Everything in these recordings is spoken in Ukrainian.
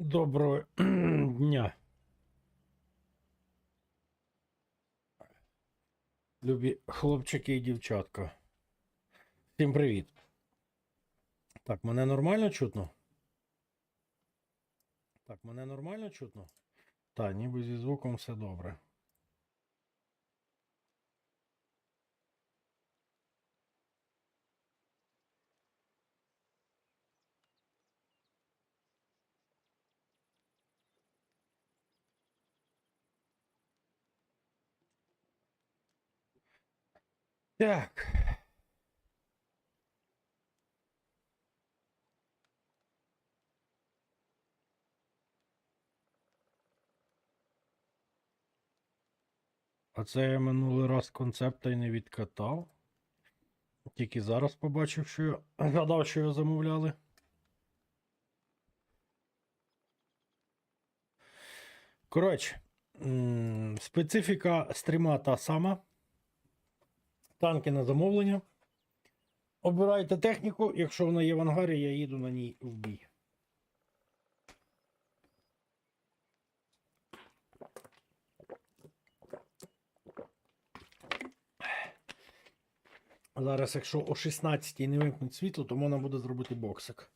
Доброго дня. Любі хлопчики і дівчатка. Всім привіт. Так, мене нормально чутно? Так, мене нормально чутно? Та, ніби зі звуком все добре. Так. А це я минулий раз концепта і не відкатав. Тільки зараз побачив, що я гадав, що його замовляли. Коротше, специфіка стріма та сама. Танки на замовлення. Обирайте техніку, якщо вона є в ангарі, я їду на ній в бій. Зараз, якщо о 16 не вимкнуть світло, то можна буде зробити боксик.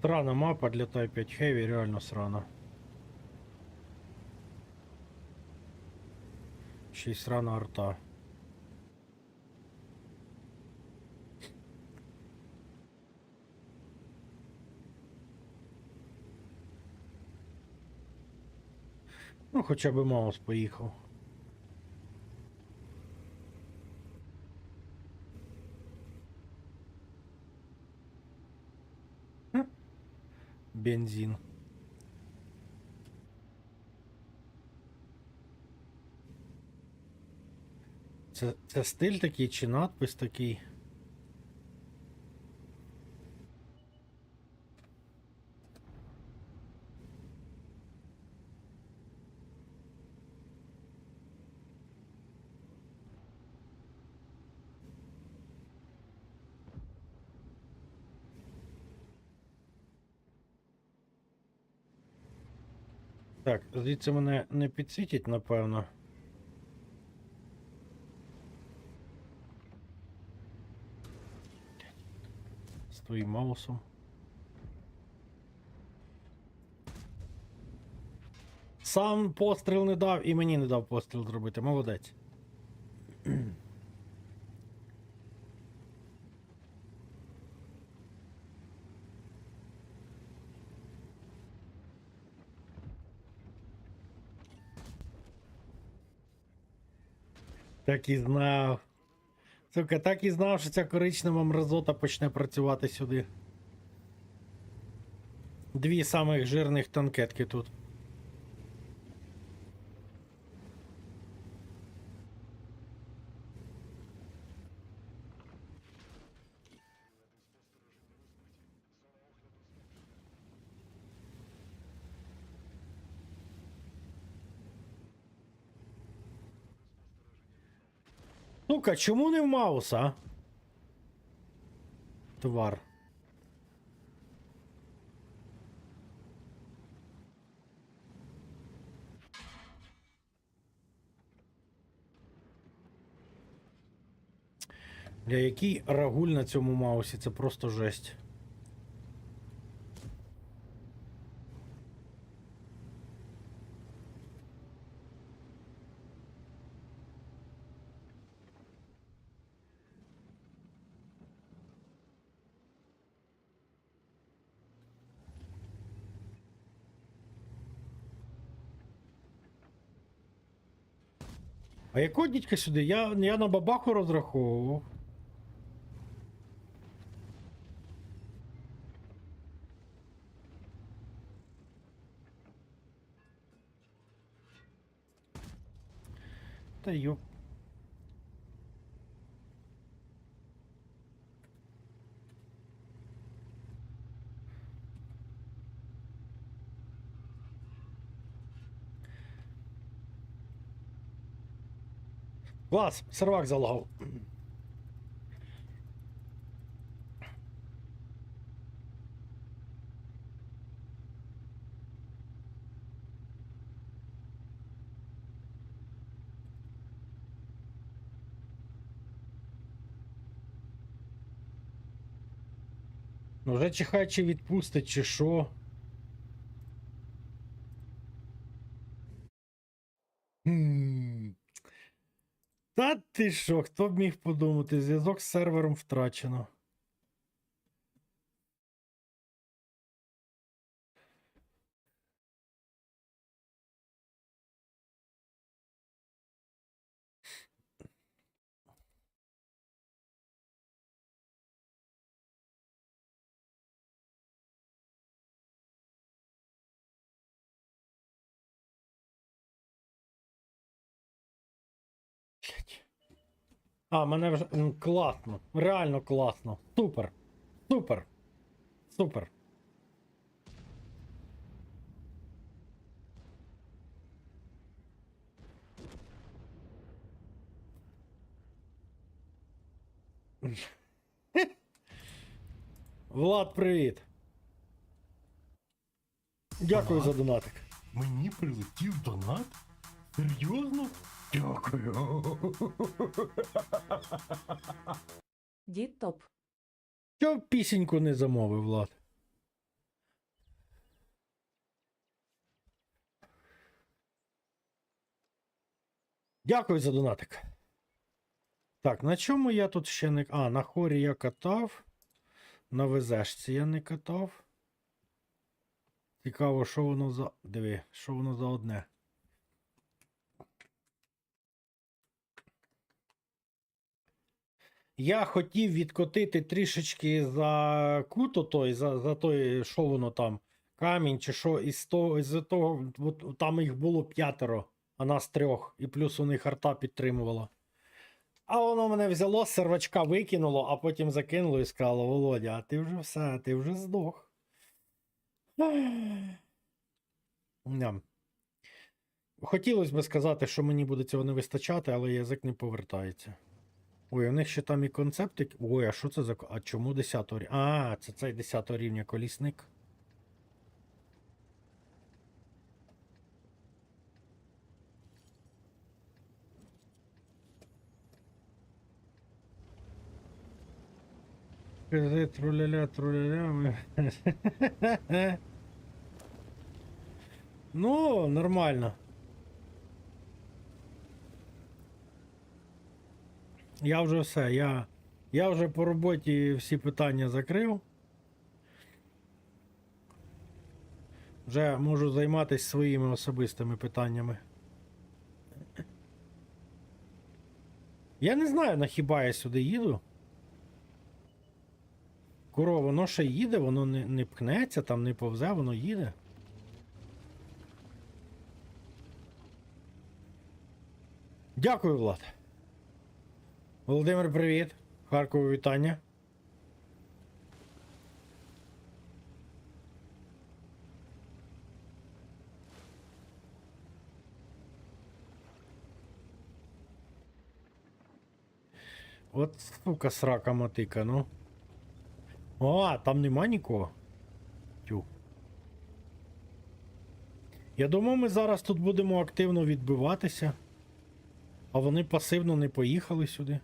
Срана мапа для Type 5 Heavy, реально срана. Ще й срана арта. Ну, хоча б Маус поїхав. Бензин. Це, це стиль такий чи надпис такий? Так, звідси мене не підсвітять, напевно. З твоїм маусом. Сам постріл не дав і мені не дав постріл зробити. Молодець. Так і знав. Сука, так і знав, що ця коричнева мразота почне працювати сюди. Дві самих жирних танкетки тут. Сука, чому не в Мауса? а? Твар. Для який рагуль на цьому маусі, це просто жесть. А якого дідька сюди? Я, я на бабаху розраховував. Та йоп. Клас, сервак залагав. Ну, вже чихай, чи відпустить, чи що. Та ти що, хто б міг подумати, зв'язок з сервером втрачено. А, мене вже класно. Реально класно. Супер. Супер. Супер. Влад, привіт. Дякую за донатик. Мені прилетів донат? Серйозно? Дякую. Дід топ. Чого пісеньку не замовив, Влад? Дякую за донатик. Так, на чому я тут ще не. А, на хорі я катав. На ВЗшці я не катав. Цікаво, що воно за. Диви, що воно за одне. Я хотів відкотити трішечки за куто той, за, за той, що воно там, камінь чи що, із того, із того, от, там їх було п'ятеро, а нас трьох, і плюс у них арта підтримувала. А воно мене взяло, сервачка викинуло, а потім закинуло і сказало: Володя, а ти вже все, ти вже здох. Хотілося б сказати, що мені буде цього не вистачати, але язик не повертається. Ой, у них ще там і концептик. Ой, а що це за. А чому 10 рівня? А, це цей 10 рівня колісник. Труляля, труляля. Ну, нормально. Я вже все. Я, я вже по роботі всі питання закрив. Вже можу займатися своїми особистими питаннями. Я не знаю, на хіба я сюди їду. Куро, воно ще їде, воно не, не пхнеться, там не повзе, воно їде. Дякую, Влад. Володимир, привіт. Харкову вітання. От сука срака мотика, ну. О, там нема нікого. Тю. Я думав, ми зараз тут будемо активно відбиватися. А вони пасивно не поїхали сюди.